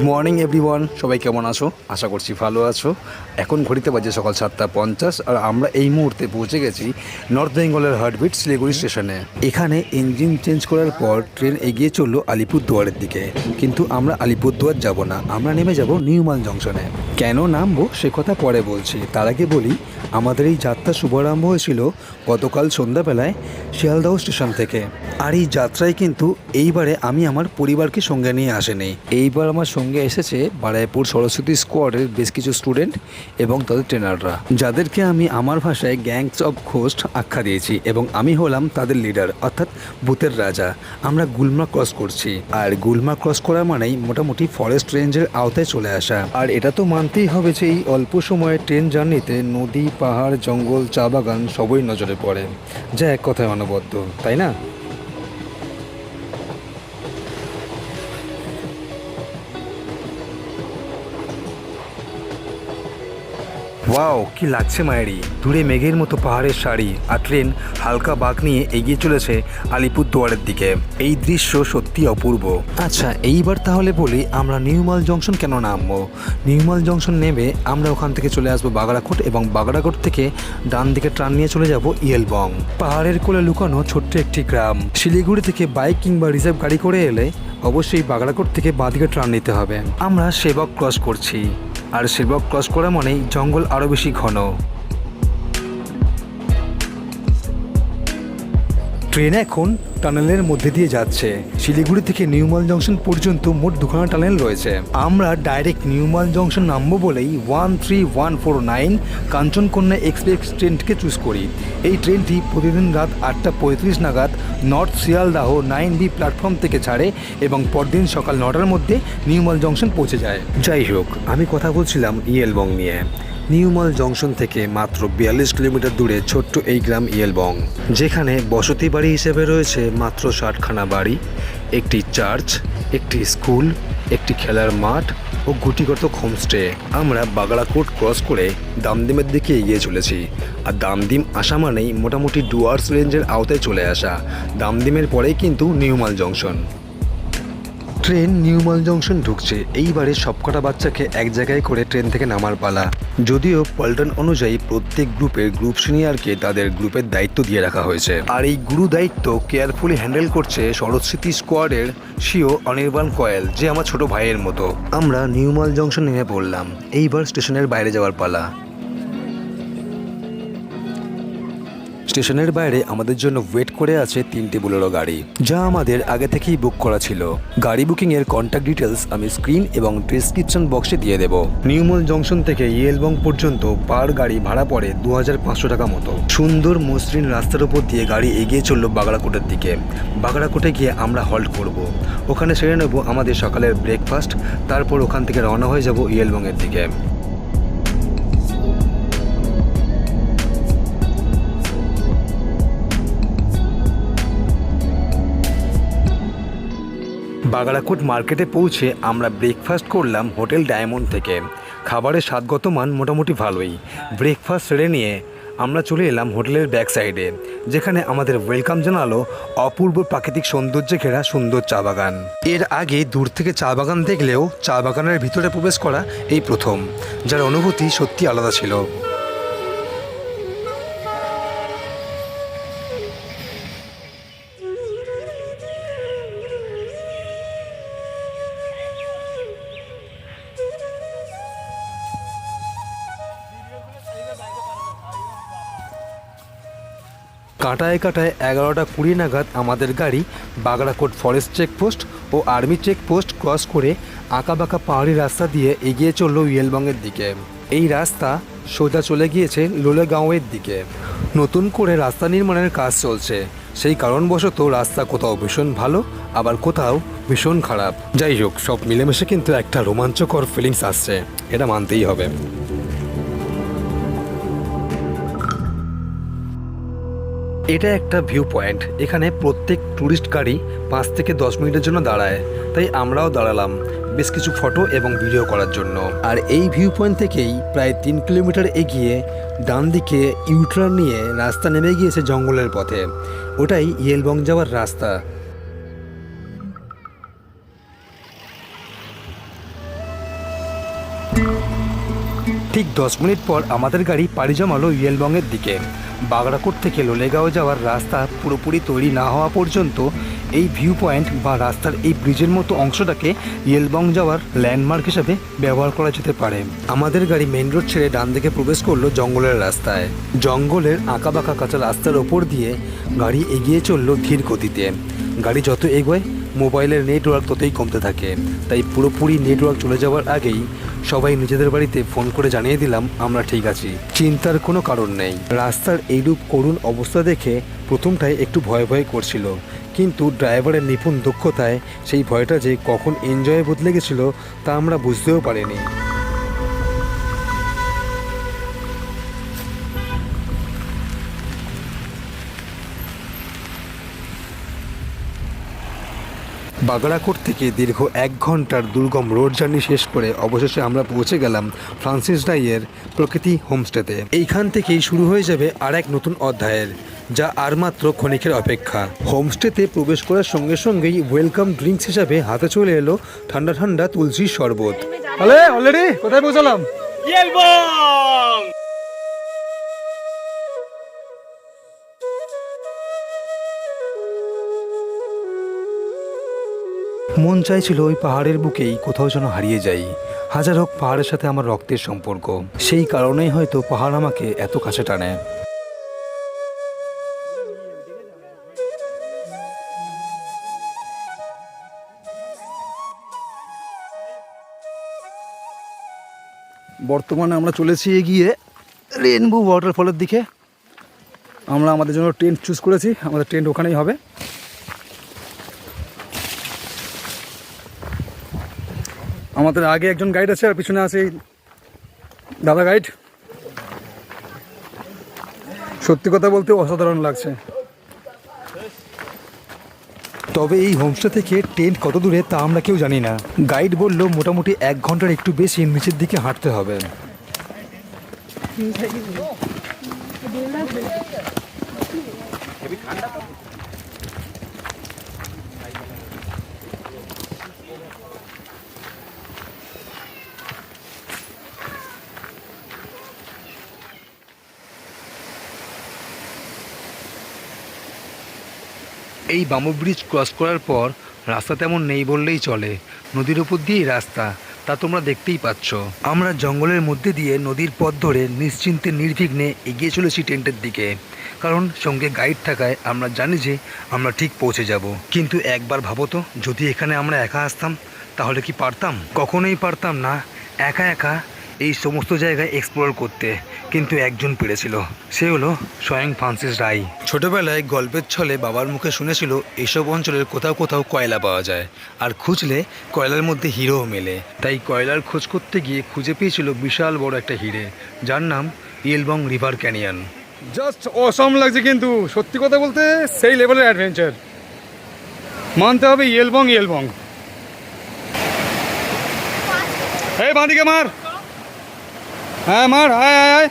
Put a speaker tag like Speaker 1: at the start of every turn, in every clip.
Speaker 1: Good morning everyone সবাই কেমন আছো? আশা করছি ভালো আছো। এখন ঘড়িতে বাজে সকাল সাতটা পঞ্চাশ, আর আমরা এই মুহূর্তে পৌঁছে গেছি নর্থ বেঙ্গলের হার্টবিট শিলিগুড়ি স্টেশনে এখানে ইঞ্জিন চেঞ্জ করার পর ট্রেন এগিয়ে চলল আলিপুরদুয়ারের দিকে। কিন্তু আমরা আলিপুরদুয়ার যাব না, আমরা নেমে যাব নিউমাল জংশনে কেন নামবো সে কথা পরে বলছি। তার আগে বলি আমাদের এই যাত্রা শুভারম্ভ হয়েছিল গতকাল সন্ধ্যাবেলায় শিয়ালদহ স্টেশন থেকে। আর এই যাত্রায় কিন্তু এইবারে আমি আমার পরিবারকে সঙ্গে নিয়ে আসেনি। এইবার আমার সঙ্গে এসেছে বারাইপুর সরস্বতী স্কোয়াডের বেশ কিছু স্টুডেন্ট এবং তাদের ট্রেনাররা। যাদেরকে আমি আমার ভাষায় গ্যাংস অফ ঘোস্ট আখ্যা দিয়েছি এবং আমি হলাম তাদের লিডার, অর্থাৎ ভূতের রাজা। আমরা গুলমা ক্রস করছি। আর গুলমা ক্রস করা মানেই মোটামুটি ফরেস্ট রেঞ্জের আওতায় চলে আসা। আর এটা তো মানতেই হবে যে এই অল্প সময়ে ট্রেন জার্নিতে নদী পাহাড় জঙ্গল চা বাগান সবই নজরে পড়ে। যা এক কথায় অনবদ্য তাই না? ওয়াও কি লাগছে মায়েরি দূরে মেঘের মতো পাহাড়ের শাড়ি আর ট্রেন হালকা বাঁক নিয়ে এগিয়ে চলেছে আলিপুরদুয়ারের দিকে। এই দৃশ্য সত্যি অপূর্ব। আচ্ছা এইবার তাহলে বলি আমরা নিউমাল জংশন কেন নামবো? নিউমাল জংশন নেবে আমরা ওখান থেকে চলে আসব বাগড়াকোট এবং বাগড়াকোট থেকে ডান দিকে ট্রান নিয়ে চলে যাব ইয়েলবং। পাহাড়ের কোলে লুকানো ছোট্ট একটি গ্রাম। শিলিগুড়ি থেকে বাইক কিংবা রিজার্ভ গাড়ি করে এলে অবশ্যই বাগড়াকোট থেকে বাঁদিকে ট্রান নিতে হবে। আমরা সেবক ক্রস করছি। আর সেবক ক্রস করা মানেই জঙ্গল আরও বেশি ঘন। ট্রেন এখন টানেলের মধ্যে দিয়ে যাচ্ছে। শিলিগুড়ি থেকে নিউমাল জংশন পর্যন্ত মোট দুখানা টানেল রয়েছে। আমরা ডাইরেক্ট নিউমাল জংশন নামবো বলেই one three one four nine Kanchankanya express ট্রেনটিকে choose করি। এই ট্রেনটি প্রতিদিন রাত আটটা পঁয়ত্রিশ নাগাদ north Sealdah nine B platform থেকে ছাড়ে এবং পরদিন সকাল নটার মধ্যে নিউমাল জংশন পৌঁছে যায়। যাই হোক, আমি কথা বলছিলাম ইয়েলবং নিয়ে। নিউমাল জংশন থেকে মাত্র বিয়াল্লিশ কিলোমিটার দূরে ছোট্ট এই গ্রাম ইয়েলবং। যেখানে বসতি বাড়ি হিসেবে রয়েছে মাত্র ষাটখানা বাড়ি, একটি চার্চ, একটি স্কুল, একটি খেলার মাঠ ও গুটিগত হোমস্টে। আমরা বাগড়াকোট ক্রস করে দামদিমের দিকে এগিয়ে চলেছি। আর দামদিম আসা মানেই মোটামুটি ডুয়ার্স রেঞ্জের আওতায় চলে আসা। দামদিমের পরেই কিন্তু New Mal junction. Train New Mal junction ঢুকছে। এইবারে সবকটা বাচ্চাকে এক জায়গায় করে ট্রেন থেকে নামার পালা। যদিও পল্টন অনুযায়ী প্রত্যেক গ্রুপের গ্রুপ সিনিয়রকে তাদের গ্রুপের দায়িত্ব দিয়ে রাখা হয়েছে। আর এই গুরু দায়িত্ব কেয়ারফুলি হ্যান্ডেল করছে শরৎস্মৃতি স্কোয়াডের সিও অনির্বাণ কয়েল, যে আমার ছোট ভাইয়ের মতো। আমরা নিউমাল জংশন নেমে পড়লাম। এইবার স্টেশনের বাইরে যাওয়ার পালা। স্টেশনের বাইরে আমাদের জন্য ওয়েট করে আছে তিনটি বুলেরো গাড়ি, যা আমাদের আগে থেকেই বুক করা ছিল। গাড়ি বুকিং এর কন্ট্যাক্ট ডিটেলস আমি স্ক্রিন এবং ডিসক্রিপশন বক্সে দিয়ে দেব। নিউমল জংশন থেকে ইয়েলবং পর্যন্ত পার গাড়ি ভাড়া পড়ে দু হাজার পাঁচশো টাকা মতো। সুন্দর মসৃণ রাস্তার উপর দিয়ে গাড়ি এগিয়ে চলল বাগড়াকোটের দিকে। বাগড়াকোটে গিয়ে আমরা হল্ট করব। ওখানে সেরে নেব আমাদের সকালের ব্রেকফাস্ট তারপর ওখান থেকে রওনা হয়ে যাব ইয়েলবংয়ের দিকে। বাগড়াকোট মার্কেটে পৌঁছে আমরা ব্রেকফাস্ট করলাম হোটেল ডায়মন্ড থেকে। খাবারের স্বাদগত মান মোটামুটি ভালোই। ব্রেকফাস্ট সেরে নিয়ে আমরা চলে এলাম হোটেলের ব্যাক সাইডে যেখানে আমাদের ওয়েলকাম জানালো অপূর্ব প্রাকৃতিক সৌন্দর্যে ঘেরা সুন্দর চা বাগান। এর আগে দূর থেকে চা বাগান দেখলেও চা বাগানের ভিতরে প্রবেশ করা এই প্রথম, যার অনুভূতি সত্যি আলাদা ছিল। কাটায় কাটায় এগারোটা কুড়ি নাগাদ আমাদের গাড়ি বাগড়াকোট ফরেস্ট চেকপোস্ট ও আর্মি চেকপোস্ট ক্রস করে আঁকাবাঁকা পাহাড়ি রাস্তা দিয়ে এগিয়ে চলল ইয়েলবংয়ের দিকে। এই রাস্তা সোজা চলে গিয়েছে লোলেগাঁওয়ের দিকে। নতুন করে রাস্তা নির্মাণের কাজ চলছে। সেই কারণবশত রাস্তা কোথাও ভীষণ ভালো, আবার কোথাও ভীষণ খারাপ। যাই হোক, সব মিলেমিশে কিন্তু একটা রোমাঞ্চকর ফিলিংস আসছে। এটা মানতেই হবে। এটা একটা ভিউ পয়েন্ট এখানে প্রত্যেক ট্যুরিস্ট গাড়ি পাঁচ থেকে দশ মিনিটের জন্য দাঁড়ায়। তাই আমরাও দাঁড়ালাম বেশ কিছু ফটো এবং ভিডিও করার জন্য। আর এই ভিউ পয়েন্ট থেকেই প্রায় তিন কিলোমিটার এগিয়ে ডান দিকে ইউটার্ন নিয়ে রাস্তা নেমে গিয়েছে জঙ্গলের পথে। ওটাই ইয়েলবং যাওয়ার রাস্তা। ঠিক দশ মিনিট পর আমাদের গাড়ি পাড়ি জমালো ইয়েলবংয়ের দিকে। বাগড়াকোট থেকে লোলেগাঁও যাওয়ার রাস্তা পুরোপুরি তৈরি না হওয়া পর্যন্ত এই ভিউ পয়েন্ট বা রাস্তার এই ব্রিজের মতো অংশটাকে ইয়েলবং যাওয়ার ল্যান্ডমার্ক হিসাবে ব্যবহার করা যেতে পারে। আমাদের গাড়ি মেন রোড ছেড়ে ডান দিকে প্রবেশ করল জঙ্গলের রাস্তায়। জঙ্গলের আঁকাবাঁকা কাঁচা রাস্তার ওপর দিয়ে গাড়ি এগিয়ে চলল ধীর গতিতে। গাড়ি যত এগোয় মোবাইলের নেটওয়ার্ক ততই কমতে থাকে। তাই পুরোপুরি নেটওয়ার্ক চলে যাওয়ার আগেই সবাই নিজেদের বাড়িতে ফোন করে জানিয়ে দিলাম, আমরা ঠিক আছি। চিন্তার কোনো কারণ নেই। রাস্তার এইরূপ করুণ অবস্থা দেখে প্রথমটাই একটু ভয় ভয় করছিল। কিন্তু ড্রাইভারের নিপুণ দক্ষতায় সেই ভয়টা যে কখন এনজয়ে বদলে গেছিল তা আমরা বুঝতেও পারিনি। বাগড়াকোট থেকে দীর্ঘ এক ঘণ্টার দুর্গম রোড জার্নি শেষ করে অবশেষে আমরা পৌঁছে গেলাম ফ্রান্সিস ডাইয়ের প্রকৃতি হোমস্টেতে। এইখান থেকেই শুরু হয়ে যাবে আর এক নতুন অধ্যায়ের যা আর মাত্র ক্ষণিকের অপেক্ষা। হোমস্টেতে প্রবেশ করার সঙ্গে সঙ্গেই ওয়েলকাম ড্রিঙ্কস হিসাবে হাতে চলে এলো ঠান্ডা ঠান্ডা তুলসীর শরবত। আলে অলরেডি কোথায় পৌঁছালাম? মন চাইছিল ওই পাহাড়ের বুকেই কোথাও যেন হারিয়ে যাই। হাজার হোক পাহাড়ের সাথে আমার রক্তের সম্পর্ক। সেই কারণেই হয়তো পাহাড় আমাকে এত কাছে টানে।
Speaker 2: বর্তমানে আমরা চলেছি এগিয়ে রেনবো ওয়াটারফলের দিকে। আমরা আমাদের জন্য টেন্ট চুজ করেছি। আমাদের টেন্ট ওখানেই হবে। আমাদের আগে একজন গাইড আছে আর পিছনে আছে দাদা গাইড সত্যি কথা বলতে অসাধারণ লাগছে।
Speaker 1: তবে এই হোমস্টে থেকে টেন্ট কত দূরে তা আমরা কেউ জানি না। গাইড বলল মোটামুটি এক ঘণ্টার একটু বেশি নিচের দিকে হাঁটতে হবে। এই বামু ব্রিজ ক্রস করার পর রাস্তা তেমন নেই বললেই চলে। নদীর উপর দিয়েই রাস্তা, তা তোমরা দেখতেই পাচ্ছ। আমরা জঙ্গলের মধ্যে দিয়ে নদীর পথ ধরে নিশ্চিন্তে নির্বিঘ্নে এগিয়ে চলেছি টেন্টের দিকে। কারণ সঙ্গে গাইড থাকায় আমরা জানি যে আমরা ঠিক পৌঁছে যাব। কিন্তু একবার ভাবো তো, যদি এখানে আমরা একা আসতাম, তাহলে কি পারতাম? কখনোই পারতাম না। একা একা এই সমস্ত জায়গায় এক্সপ্লোর করতে কিন্তু একজন পেরেছিল। সে হলো স্বয়ং ফ্রান্সিস রাই। ছোটবেলায় গল্পের ছলে বাবার মুখে শুনেছিল এসব অঞ্চলের কোথাও কোথাও কয়লা পাওয়া যায় আর খুঁজলে কয়লার মধ্যে হিরোও মেলে। তাই কয়লার খোঁজ করতে গিয়ে খুঁজে পেয়েছিল বিশাল বড় একটা হিরে যার নাম Yelbong river canyon.
Speaker 2: Just awesome লাগছে কিন্তু সত্যি কথা বলতে সেই লেভেলের অ্যাডভেঞ্চার মানতে হবে ইয়েলবং ইয়েলবং এই বাঁদিকে মার। হ্যাঁ মার হায় হায় হায়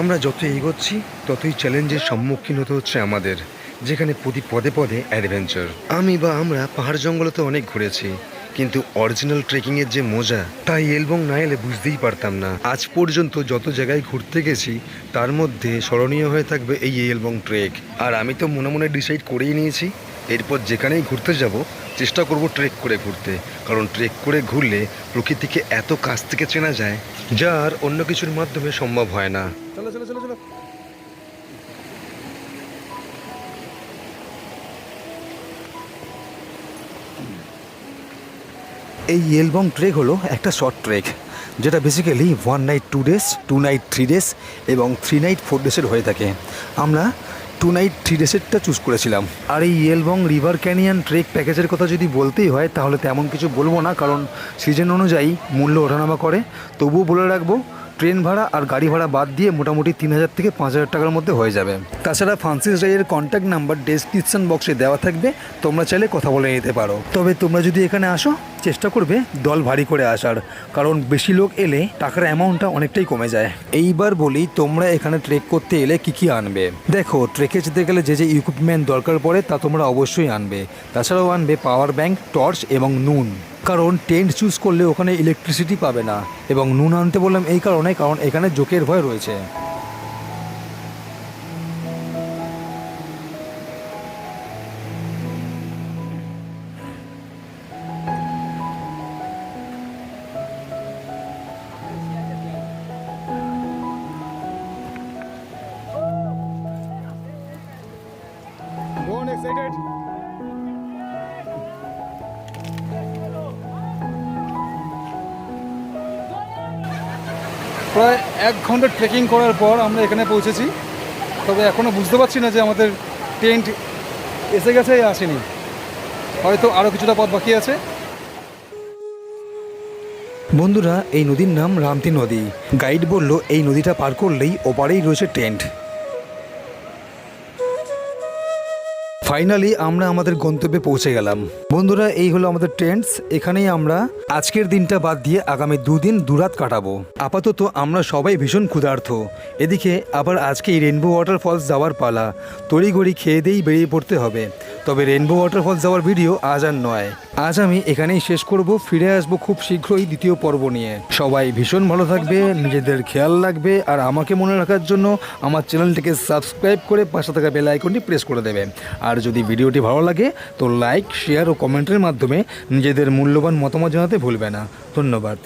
Speaker 1: আমরা যত এগোচ্ছি, ততই চ্যালেঞ্জের সম্মুখীন হতে হচ্ছে আমাদের, যেখানে প্রতি পদে পদে অ্যাডভেঞ্চার। আমি বা আমরা পাহাড় জঙ্গলে তো অনেক ঘুরেছি, কিন্তু অরিজিনাল ট্রেকিংয়ের যে মজা, তাই এলবং না এলে বুঝতেই পারতাম না। আজ পর্যন্ত যত জায়গায় ঘুরতে গেছি, তার মধ্যে স্মরণীয় হয়ে থাকবে এই এলবং ট্রেক। আর আমি তো মনে মনে ডিসাইড করেই নিয়েছি এরপর যেখানেই ঘুরতে যাব চেষ্টা করব ট্রেক করে ঘুরতে। কারণ ট্রেক করে ঘুরলে প্রকৃতিকে এত কাছ থেকে চেনা যায় যার অন্য কিছুর মাধ্যমে সম্ভব হয় না।
Speaker 2: চলো চলো চলো চলো।
Speaker 1: এই ইয়েলবং ট্রেক হলো একটা শর্ট ট্রেক যেটা basically one night two days two night three days এবং থ্রি নাইট ফোর ডেজের হয়ে থাকে। আমরা টু নাইট থ্রি ডেজেরটা চুজ করেছিলাম। আর এই ইয়েলবং রিভার ক্যানিয়ন ট্রেক প্যাকেজের কথা যদি বলতেই হয়, তাহলে তেমন কিছু বলব না, কারণ সিজন অনুযায়ী মূল্য ওঠানামা করে। তবুও বলে রাখব ট্রেন ভাড়া আর গাড়ি ভাড়া বাদ দিয়ে মোটামুটি তিন হাজার থেকে পাঁচ হাজার টাকার মধ্যে হয়ে যাবে। তাছাড়া ফ্রান্সিস রাইয়ের কন্ট্যাক্ট নাম্বার ডেসক্রিপশন বক্সে দেওয়া থাকবে, তোমরা চাইলে কথা বলে নিতে পারো। তবে তোমরা যদি এখানে আসো চেষ্টা করবে দল ভারী করে আসার, কারণ বেশি লোক এলে টাকার অ্যামাউন্টটা অনেকটাই কমে যায়। এইবার বলি, তোমরা এখানে ট্রেক করতে এলে কি কি আনবে? দেখো ট্রেকে যেতে গেলে যে যে ইকুইপমেন্ট দরকার পড়ে, তা তোমরা অবশ্যই আনবে। তাছাড়াও আনবে পাওয়ার ব্যাংক টর্চ এবং নুন। কারণ টেন্ট চুজ করলে ওখানে ইলেকট্রিসিটি পাবে না। এবং নুন আনতে বললাম এই কারণে, কারণ এখানে জোকের ভয় রয়েছে।
Speaker 2: প্রায় এক ঘণ্টা ট্রেকিং করার পর আমরা এখানে পৌঁছেছি। তবে এখনও বুঝতে পারছি না যে আমাদের টেন্ট এসে গেছে আসেনি। হয়তো আরও কিছুটা পথ বাকি আছে।
Speaker 1: বন্ধুরা, এই নদীর নাম রামতি নদী। গাইড বলল, এই নদীটা পার করলেই ওপারেই রয়েছে টেন্ট ফাইনালি আমরা আমাদের গন্তব্যে পৌঁছে গেলাম। বন্ধুরা, এই হলো আমাদের ট্রেন্ডস এখানেই আমরা আজকের দিনটা বাদ দিয়ে আগামী দুদিন দুরাত কাটাবো। আপাতত আমরা সবাই ভীষণ ক্ষুধার্থ এদিকে আবার আজকে এই রেনবো ওয়াটারফলস যাওয়ার পালা। তড়িঘড়ি খেয়ে দিয়েই বেরিয়ে পড়তে হবে। তবে রেনবো ওয়াটারফলস যাওয়ার ভিডিও আজ আর নয়। আজ আমি এখানেই শেষ করব, ফিরে আসব খুব শীঘ্রই দ্বিতীয় পর্ব নিয়ে। সবাই ভীষণ ভালো থাকবে, নিজেদের খেয়াল রাখবে, আর আমাকে মনে রাখার জন্য আমার চ্যানেলটিকে সাবস্ক্রাইব করে পাশে থাকা বেল আইকনটি প্রেস করে দেবে। আর যদি ভিডিওটি ভালো লাগে, তো লাইক শেয়ার ও কমেন্টের মাধ্যমে নিজেদের মূল্যবান মতামত জানাতে ভুলবে না। ধন্যবাদ।